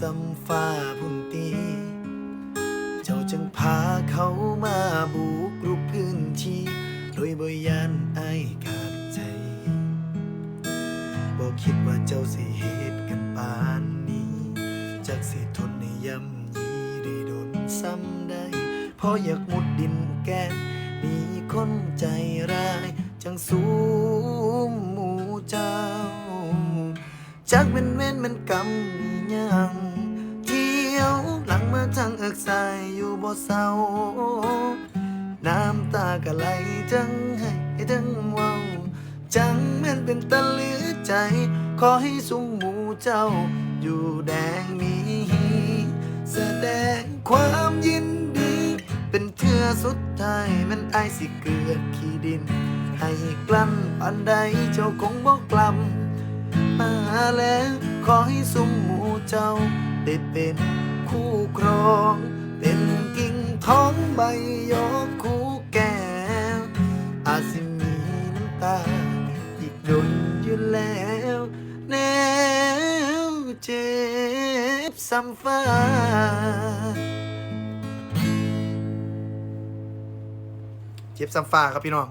ซ้ำฟ้าพุ่นตี เจ้าจึงพาเขามาบุกรุกพื้นที่ โดยบยานไอายขาดใจบ่คิดว่าเจ้าสิเหตุกันปานนี้จักสิทนในย่ำยีได้โดนซ้ำได้เพราะอยากมุดดินแกนมีคนใจร้าย จังสูมหมู่เจ้า จักเป็นเว้นเป็นกรรมอีหยัง หลังมาทางเอิกสายอยู่บ่เศร้า น้ำตากะไหลจังให้จังเว้า จังแม่นเป็นตะลือใจ ขอให้สุมหมู่เจ้า อยู่แดงนี้ แสดงความยินดี เป็นเทือสุดท้ายมันไอายสิเกิดขี้ดิน ให้กลั้นปันใดเจ้าคงบอกกลำมาแล้วขอให้สุมหมู่เจ้าได้เป็น คู่ครอง เป็นกิ่งท้องใบยกคู่แก้วอาจสิมีน้ำตา อีกดนอยู่แล้วแนวเจ็บซ้ำฟ้าเจ็บซ้ำฟ้าครับพี่น้อง